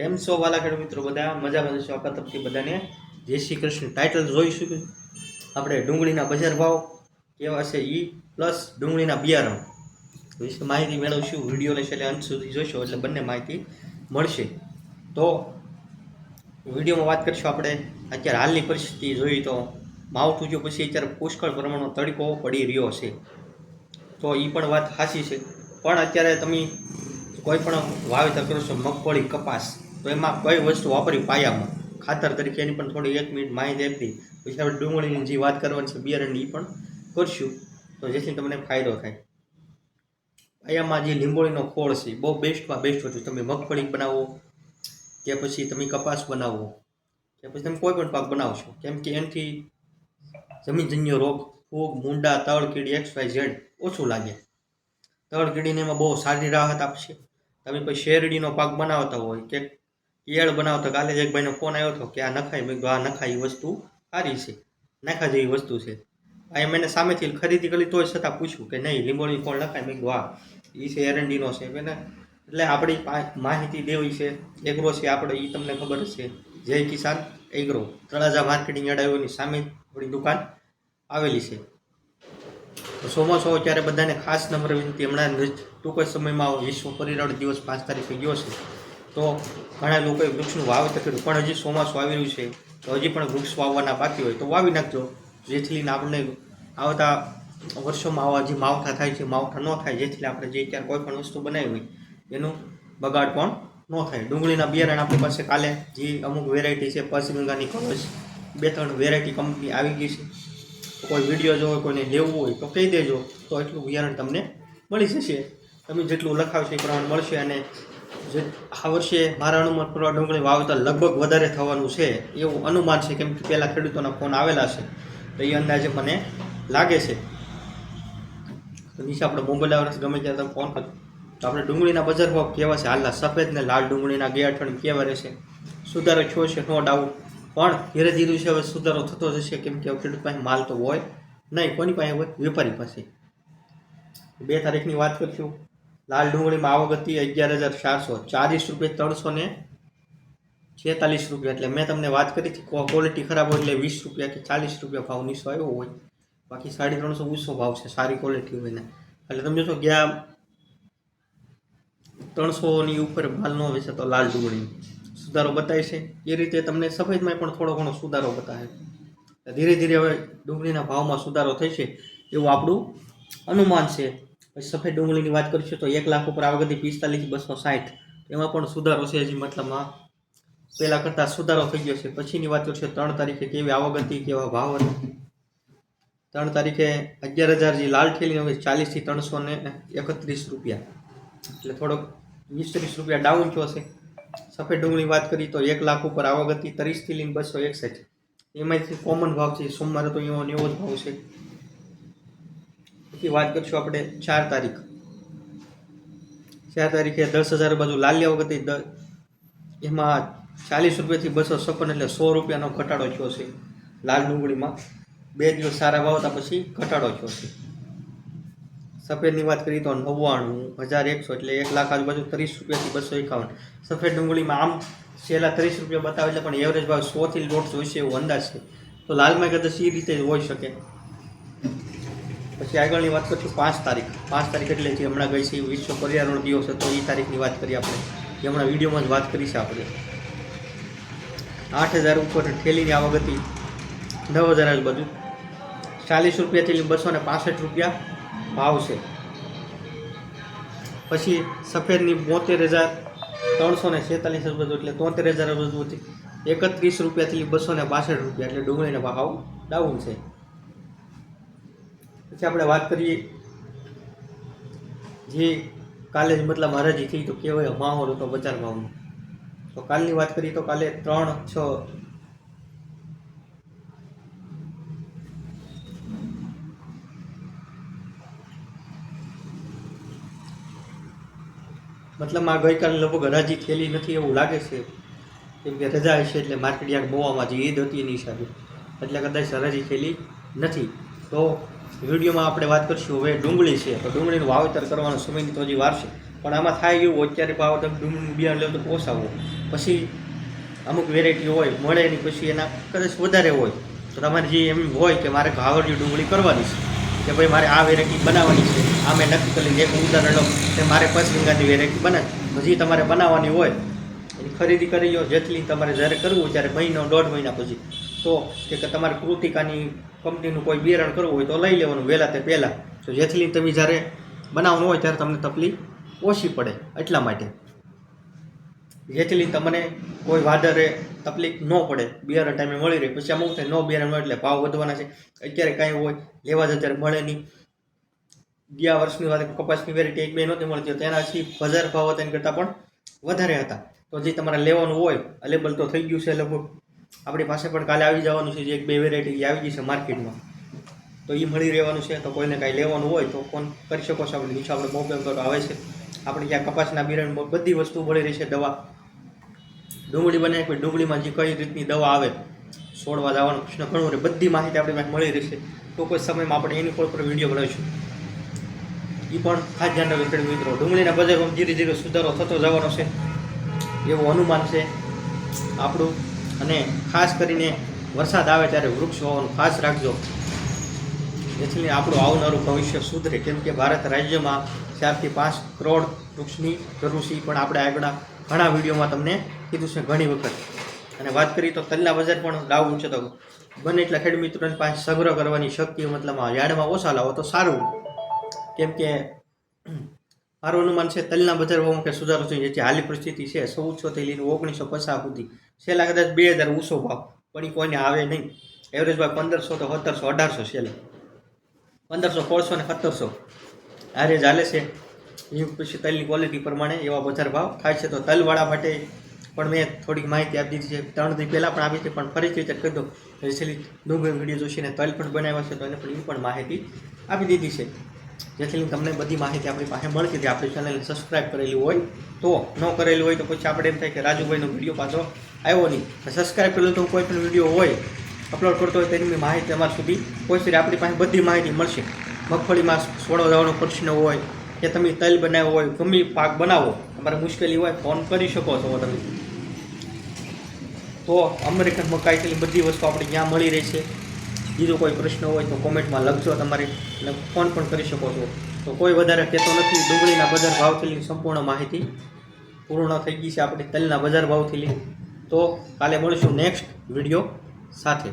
કેમ છો વાલા મિત્રો બધા? મજામાં જશો આપણા તરફથી બધાને? જય શ્રી કૃષ્ણ. ટાઇટલ જોઈશું શકું આપણે ડુંગળીના બજાર ભાવ કેવા છે ઈ પ્લસ ડુંગળીના બિયારણ. વિશે માહિતી મેળવશું, વીડિયો લેશે એટલે અંત સુધી જોઈશો એટલે બંને માહિતી મળશે. તો વિડીયોમાં વાત કરીશું આપણે. અત્યારે હાલની પરિસ્થિતિ જોઈએ તો માવઠું જો પછી અત્યારે પુષ્કળ પ્રમાણમાં તડકો પડી રહ્યો છે. તો એ પણ વાત સાચી છે. પણ અત્યારે તમે કોઈ પણ વાવેતર કરો છો, મગફળી, કપાસ તો એમાં કઈ વસ્તુ વાપરી પાયામાં? ખાતર તરીકે એની પણ થોડી એક મિનિટ માહિતી આપી. પછી આપણે ડુંગળીની જે વાત કરવાની છે બિયારણની એ પણ કરશું. તો જેથી તમને ફાયદો થાય. પાયામાં જે લીંબોળીનો ખોળ છે, બહુ બેસ્ટમાં બેસ્ટ વસ્તુ તમે મગફળી બનાવો, કે પછી તમે કપાસ બનાવો, કે પછી તમે કોઈ પણ પાક બનાવશો. કેમ કે એનાથી જમીનજન્ય રોગ, ફૂગ, મૂંડા તળ કીડી એક્સ વાય ઝેડ ઓછું લાગે. તળ કીડીને એમાં બહુ સારી રાહત આપશે. તમે પછી શેરડીનો પાક બનાવતા હોય, કે કેળ બનાવતા કાલે જ એક ભાઈનો ફોન આવ્યો હતો કે આ નખાય. મેં કીધું, આ નખાય વસ્તુ સારી છે. નાખા જેવી વસ્તુ છે. આ મેં એને સામેથી ખરીદી કરી તોય છતાં પૂછ્યું કે નહીં, લીંબોળી કોણ નખાય? મેં કીધું એ છે એરંડીનો છે. એને એટલે આપણી માહિતી દેવી છે. એગ્રો છે આપણે એ તમને ખબર છે. જય કિસાન એગ્રો. તળાજા માર્કેટિંગ આવ્યોની સામે થોડી દુકાન આવેલી છે. ચોમાસો ત્યારે બધાને ખાસ નંબર વિનંતી. હમણાં ટૂંક સમયમાં વિશ્વ પરિવાર દિવસ પાંચ તારીખે ગયો છે. તો ઘણા લોકોએ વૃક્ષનું વાવેતર કર્યું, પણ હજી ચોમાસું આવી રહ્યું છે, તો હજી પણ વૃક્ષ વાવવાના બાકી હોય તો વાવી નાખજો. જેથી લઈને આપણને આવતા વર્ષોમાં આવા જે માવઠા થાય છે, માવઠા ન થાય, જેથી આપણે જે અત્યારે કોઈ પણ વસ્તુ બનાવી હોય, એનું બગાડ પણ ન થાય. ડુંગળીના બિયારણ આપણી પાસે કાલે જે અમુક વેરાયટી છે પંચગંગાની કવચ બે ત્રણ વેરાયટી કંપની આવી ગઈ છે. કોઈ વીડિયો જો હોય કોઈને લેવું હોય તો કહી દેજો, તો એટલું બિયારણ તમને મળી જશે. તમે જેટલું લખાવશો એ પ્રમાણે મળશે અને આ વર્ષે મારા અનુમાન પ્રમાણે ડુંગળી વાવેતર લગભગ વધારે થવાનું છે એવું અનુમાન છે, કેમ કે પહેલાં ખેડૂતોના ફોન આવેલા છે. તો એ અંદાજે મને લાગે છે. તો નીચે આપણે મોબાઈલ વર્ષ ગમે ત્યારે તમે ફોન કરો. તો આપણે ડુંગળીના બજાર ભાવ કેવા છે? હાલના સફેદ ને લાલ ડુંગળીના ગયા અઠવાડિયે કેવા રહેશે? સુધારો થયો છે, નો ડાઉટ પણ ધીરે ધીરે છે, હવે સુધારો થતો જશે, કેમ કે ખેડૂત પાસે માલ તો હોય નહીં કોની પાસે હોય, વેપારી પાસે. બે તારીખની વાત કરીશું લાલ ડુંગળીમાં આવક હતી અગિયાર હજાર ચારસો. ચાલીસ રૂપિયા ત્રણસો ને છેતાલીસ રૂપિયા. એટલે મેં તમને વાત કરી હતી ક્વોલિટી ખરાબ હોય એટલે વીસ રૂપિયા કે ચાલીસ રૂપિયા ભાવ નીચો આવ્યો હોય. બાકી સાડી ત્રણસો ઊંચો ભાવ છે, સારી ક્વોલિટી હોય ને એટલે તમે જોશો ગયા ત્રણસોની ઉપર માલ ન વેચે તો લાલ ડુંગળી. સુધારો બતાવે છે. એ રીતે તમને સફેદમાં પણ થોડો ઘણો સુધારો બતાવે. ધીરે ધીરે હવે ડુંગળીના ભાવમાં સુધારો થશે એવું આપણું અનુમાન છે. પછી સફેદ ડુંગળીની વાત કરીશું તો એક લાખ ઉપર આવક હતી પિસ્તાલીસ, બસો સાઠ. એમાં પણ સુધારો છે હજી મતલબમાં પહેલાં કરતાં સુધારો થઈ ગયો છે. પછીની વાત કરીશું ત્રણ તારીખે કેવી આવક હતી કેવા ભાવ હતા. ત્રણ તારીખે અગિયાર હજાર જે લાલ ઠેલી હવે ચાલીસથી ત્રણસો ને એકત્રીસ રૂપિયા. એટલે થોડોક વીસ ત્રીસ રૂપિયા ડાઉન થયો છે. સફેદ ડુંગળી વાત કરી તો એક લાખ ઉપર આવક હતી ત્રીસથી લઈને બસો એકસઠ. એમાંથી કોમન ભાવ છે. સોમવારે તો એવો ને એવો જ ભાવ છે. પછી વાત કરીશું આપણે ચાર તારીખ. ચાર તારીખે દસ હજાર બાજુ લાલ્યા વખતે એમાં ચાલીસ રૂપિયાથી બસો છપ્પન એટલે સો રૂપિયાનો ઘટાડો થયો છે લાલ ડુંગળીમાં. બે દિવસ સારા વાવતા પછી ઘટાડો થયો છે. સફેદની વાત કરીએ તો નવ્વાણું, હજાર એકસો એટલે એક લાખ આજુબાજુ ત્રીસ રૂપિયાથી બસો એકાવન. સફેદ ડુંગળીમાં આમ છેલ્લા ત્રીસ રૂપિયા બતાવે છે, પણ એવરેજ ભાવ સોથી દોઢસો હોય છે એવો અંદાજ છે. તો લાલમાં કદાચ એ રીતે હોઈ શકે. પછી આગળની વાત કરીશું પાંચ તારીખ. પાંચ તારીખ એટલે જે હમણાં ગઈ છે વિશ્વ પર્યાવરણ દિવસ હતો, એ તારીખની વાત કરીએ આપણે. જે હમણાં વિડીયોમાં જ વાત કરી છે આપણે. આઠ હજાર ઉપર ઠેલીની આવક હતી, નવ હજાર આજુબાજુ ચાલીસ રૂપિયાથી બસો ને પાસઠ રૂપિયા ભાવ છે. પછી સફેદની બોતેર હજાર ત્રણસો ને છેતાલીસ આજુબાજુ એટલે તોતેર હજાર આજુબાજુ હતી. એકત્રીસ રૂપિયાથી બસો ને બાસઠ રૂપિયા, એટલે ડુંગળીના ભાવ ડાઉન છે. પછી આપણે વાત કરીએ જે કાલે જ મતલબ હરાજી થઈ તો કેવાય માહોલ હતો બજાર ભાવનો. તો કાલની વાત કરીએ તો કાલે ત્રણ છ મતલબ આ ગઈકાલે લગભગ હરાજી થયેલી નથી એવું લાગે છે. કેમ કે રજા હશે એટલે માર્કેટ યાર્ડ બોવામાં જે ઈદ હતી એની હિસાબે. એટલે કદાચ હરાજી થયેલી નથી. તો વિડીયોમાં આપણે વાત કરીશું હવે ડુંગળી છે. તો ડુંગળીનું વાવેતર કરવાનો સમયની તો હજી વાર છે. પણ આમાં થાય એવું અત્યારે ભાવ તમે ડુંગળીનું બિયારણ લેવું તો પોસાવો પછી અમુક વેરાયટી હોય, મળે એની પછી એના કદાચ વધારે હોય. તો તમારે જે એમ હોય કે મારે ઘાવરજી ડુંગળી કરવાની છે, કે ભાઈ મારે આ વેરાયટી બનાવવાની છે આ મેં નક્કી કરી એક ઉદાહરણ લો, કે મારે પચરીંગાની વેરાયટી બનાવી. પછી તમારે બનાવવાની હોય, એની ખરીદી કરી લો. જેટલી તમારે જ્યારે કરવું ત્યારે મહિનો, દોઢ મહિના પછી. તો કે તમારે કૃતિકાની કંપનીનું કોઈ બિયારણ કરવું હોય તો લઈ લેવાનું વહેલા તે પહેલાં. તો જેટલી તમે જ્યારે બનાવવાનું હોય ત્યારે તમને તકલીફ ઓછી પડે એટલા માટે. જેટલી તમને કોઈ વાદરે તકલીફ ન પડે. બિયારણ ટાઈમે મળી રહે. પછી અમુક થાય ન બિયારણ મળે એટલે ભાવ વધવાના છે. અત્યારે કાંઈ હોય, લેવા જ અત્યારે મળે નહીં. ગયા વર્ષની વાત કપાસની વેરાયટી એક બે નહોતી મળતી, તો તેનાથી બજાર ભાવ હતા એના કરતાં પણ વધારે હતા. તો જે તમારે લેવાનું હોય અવેલેબલ તો થઈ ગયું છે લગભગ. આપણી પાસે પણ કાલે આવી જવાનું છે, જે એક બે વેરાયટી આવી ગઈ છે માર્કેટમાં. તો એ મળી રહેવાનું છે, તો કોઈને કાંઈ લેવાનું હોય તો ફોન કરી શકો છો. આપણે નીચે આપણે મોબાઈલ પર આવે છે. આપણે ત્યાં કપાસના બિરણ બધી વસ્તુ મળી રહી છે, દવા. ડુંગળી બને કોઈ ડુંગળીમાં જે કઈ રીતની દવા આવે, છોડવા જવાનો પ્રશ્ન ઘણો રહે, બધી માહિતી આપણી પાસે મળી રહેશે. તો કોઈ સમયમાં આપણે એની કોઈ પર વીડિયો બનાવીશું. એ પણ ખાસ ધ્યાન રાખજો મિત્રો. ડુંગળીના બજારમાં ધીરે ધીરે સુધારો થતો જવાનો છે. એવું અનુમાન છે. આપણું અને ખાસ કરીને વરસાદ આવે ત્યારે વૃક્ષ હોવાનું ખાસ રાખજો. જેથી આપણું આવનારું ભવિષ્ય સુધરે. કેમ કે ભારત રાજ્યમાં ચારથી પાંચ કરોડ વૃક્ષની જરૂર છે. પણ આપણે આગળ ઘણા વિડીયોમાં તમને કીધું છે ઘણી વખત. અને વાત કરીએ તો તલના બજાર પણ લાવવું છે તો બને એટલા ખેડ મિત્રોને પાસે સંગ્રહ કરવાની શક્તિ મતલબ યાર્ડમાં ઓછા લાવો તો સારું. કેમ કે મારું અનુમાન છે તલના બજાર ભાવમાં કે સુધારો થઈ જાય છે હાલની પરિસ્થિતિ છે ચૌદસોથી લઈને ઓગણીસો પચાસ સુધી. છેલ્લા કદાચ બે હજાર ઓછો ભાવ, પણ એ કોઈને આવે નહીં. એવરેજ ભાવ પંદરસો તો સત્તરસો, અઢારસો છેલ્લે. પંદરસો, સોળસો ને સત્તરસો. આ રેજ હાલે છે. એ પછી તલની ક્વોલિટી પ્રમાણે એવા બજાર ભાવ થાય છે. તો તલવાળા માટે પણ મેં થોડીક માહિતી આપી દીધી છે. ત્રણ દિવસ પહેલાં પણ આપી છે પણ ફરીથી રીતે કરી દો છેલ્લી ડુંગળી વીડિયો જોશીને તલ પણ બનાવ્યા છે, તો એને પણ એ પણ માહિતી આપી દીધી છે. જેથી તમને બધી માહિતી આપણી પાસે મળતી હતી. આપણી ચેનલને સબસ્ક્રાઈબ કરેલી હોય તો, ન કરેલી હોય તો પછી આપણે એમ થાય કે રાજુભાઈનો વીડિયો પાછો આવ્યો નહીં. સબસ્ક્રાઈબ કરેલું તો કોઈ પણ વીડિયો હોય અપલોડ કરતો હોય તેની માહિતી અમારા સુધી પહોંચી આપણી પાસે બધી માહિતી મળશે. મગફળીમાં સોડો જવાનો પ્રશ્ન હોય, કે તમે તલ બનાવ્યો હોય, ગમે પાક બનાવો, તમારે મુશ્કેલી હોય ફોન કરી શકો છો તમે. તો અમેરિકન મકાઈ બધી વસ્તુ આપણે ત્યાં મળી રહી છે. બીજો કોઈ પ્રશ્ન હોય તો કોમેન્ટમાં લખજો તમારે ફોન પણ કરી શકો છો. તો કોઈ વધારે કહેતો નથી. ડુંગળીના બજાર ભાવથી સંપૂર્ણ માહિતી પૂર્ણ થઈ ગઈ છે આપણી તલના બજાર ભાવથી લઈને તો કાલે મળીશું નેક્સ્ટ વીડિયો સાથે.